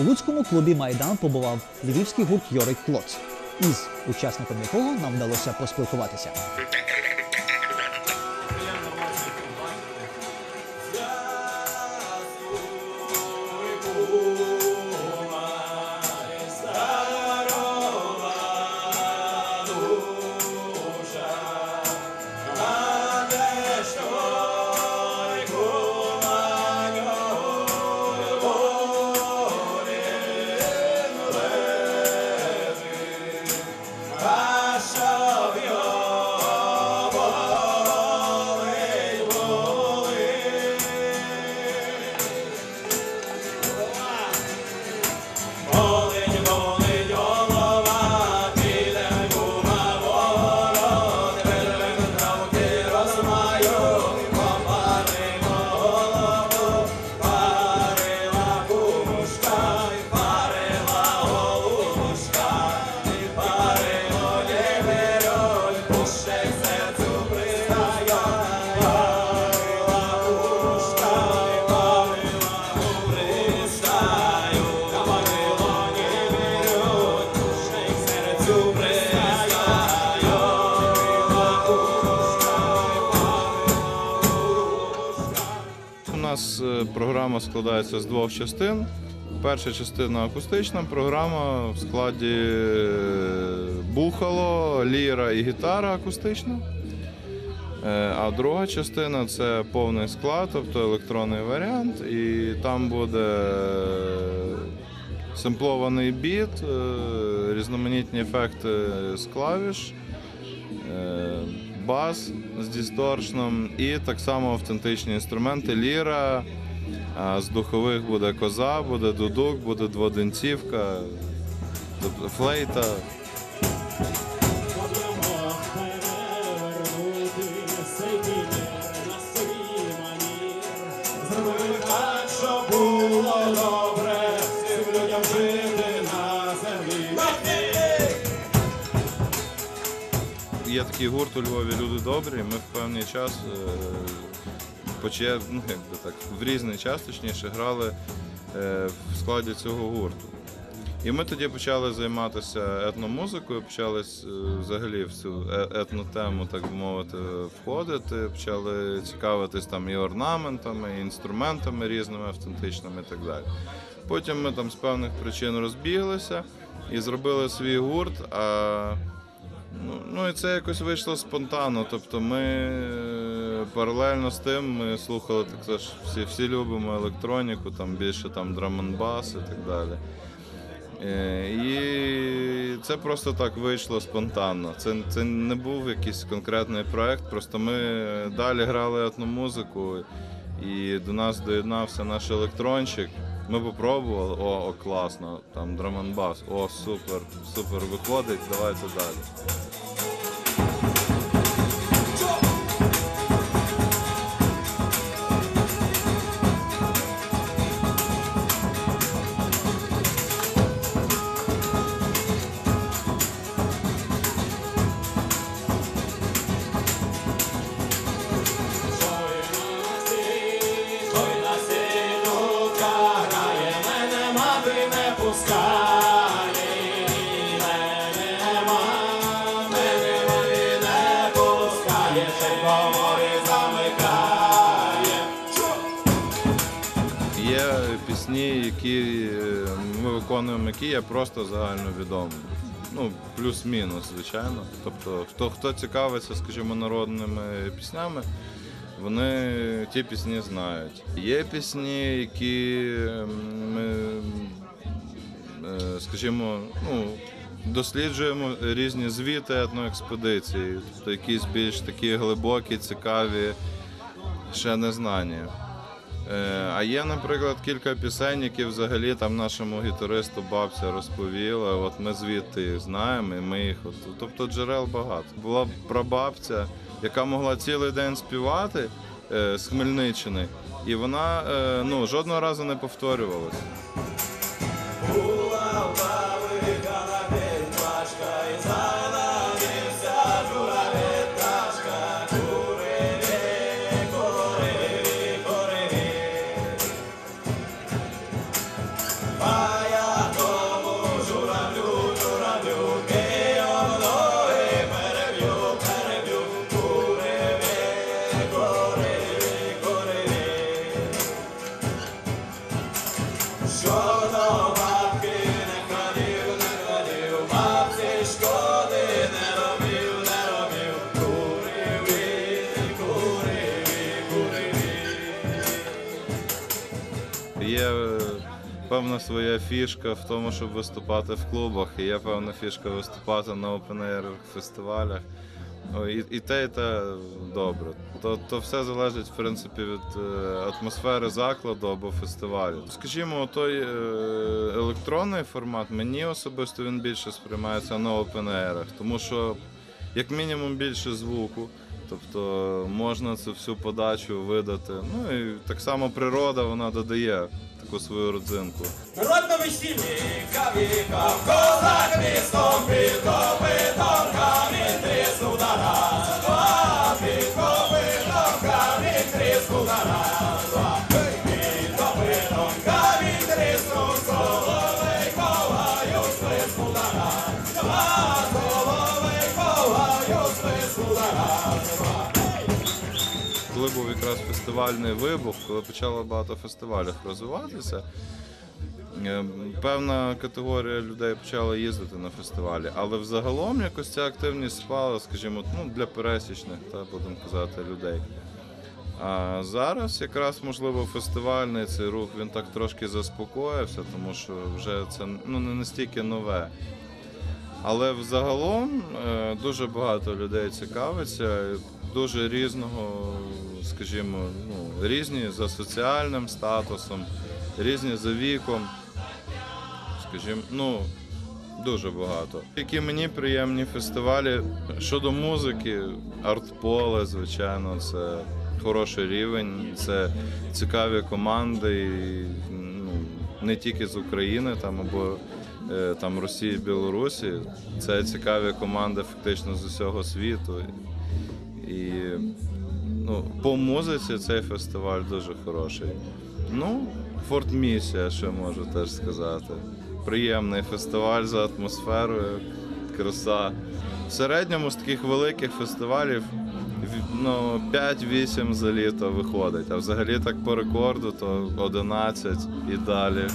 У Луцькому клубі Майдан побував львівський гурт Йорик Клоц, із учасником якого нам вдалося поспілкуватися. Програма складається з двох частин. Перша частина акустична програма в складі е, бухало, ліра і гітара акустична. Е, А друга частина це повний склад, тобто електронний варіант, і там буде семплований біт, е, різноманітні ефекти з клавіш, е, бас з дісторшном і так само автентичні інструменти ліра. З духових буде коза, буде дудук, буде дводенцівка, тобто флейта. Є такий гурт у Львові Люди добрі. Ми в певний час е, ну, якби так, в різний час точніше грали е, в складі цього гурту. І ми тоді почали займатися етномузикою, почали е, взагалі в цю етнотему, так мовити, входити, почали цікавитись там і орнаментами, і інструментами різними, автентичними і так далі. Потім ми там з певних причин розбіглися і зробили свій гурт. А Ну, ну і це якось вийшло спонтанно. Тобто ми е, паралельно з тим ми слухали так ж всі, всі любимо електроніку, там більше там драманбас і так далі. Е, І це просто так вийшло спонтанно. Це, це не був якийсь конкретний проект, просто ми далі грали етномузику, і до нас доєднався наш електронщик. Ми попробували, о, о, класно, там драманбас, о, супер, супер виходить, давайте далі. Комори замикає. Є пісні, які е, ми виконуємо, які є просто загальновідомі. Ну, плюс-мінус, звичайно. Тобто, хто, хто цікавиться, скажімо, народними піснями, вони ті пісні знають. Є пісні, які ми, е, скажімо, ну, досліджуємо різні звіти етноекспедиції, якісь більш такі глибокі, цікаві, ще не знані. Е, А є, наприклад, кілька пісень, які взагалі там нашому гітаристу бабця розповіла. От ми звідти їх знаємо, і ми їх. От, тобто джерел багато. Була прабабця, яка могла цілий день співати е, з Хмельниччини, і вона е, ну, жодного разу не повторювалася. Певна своя фішка в тому, щоб виступати в клубах. І є певна фішка виступати на open-air фестивалях. І, і те, і те добре. То, то все залежить, в принципі, від е, атмосфери закладу або фестивалю. Скажімо, той е, електронний формат, мені особисто він більше сприймається на open-air, тому що як мінімум більше звуку. Тобто можна цю всю подачу видати. Ну і так само природа вона додає таку свою родзинку. Народ на весіллі, кавіка, козак містом під копитом, камінь тріснув на якраз фестивальний вибух, коли почало багато фестивалів розвиватися, е, певна категорія людей почала їздити на фестивалі. Але взагалом якось ця активність спала, скажімо, ну, для пересічних, та, будемо казати, людей. А зараз якраз можливо фестивальний цей рух він так трошки заспокоївся, тому що вже це ну, не настільки нове. Але взагалом е, дуже багато людей цікавиться, дуже різного, скажімо, ну, різні за соціальним статусом, різні за віком. Скажімо, ну, дуже багато. Які мені приємні фестивалі щодо музики, артполе, звичайно, це хороший рівень, це цікаві команди, і, ну, не тільки з України там або е, там Росії, Білорусі. Це цікаві команди фактично з усього світу. І ну, по музиці цей фестиваль дуже хороший. Ну, Форт Місія, що можу теж сказати. Приємний фестиваль за атмосферою, краса. В середньому з таких великих фестивалів ну, 5-8 за літо виходить, а взагалі так по рекорду то 11 і далі.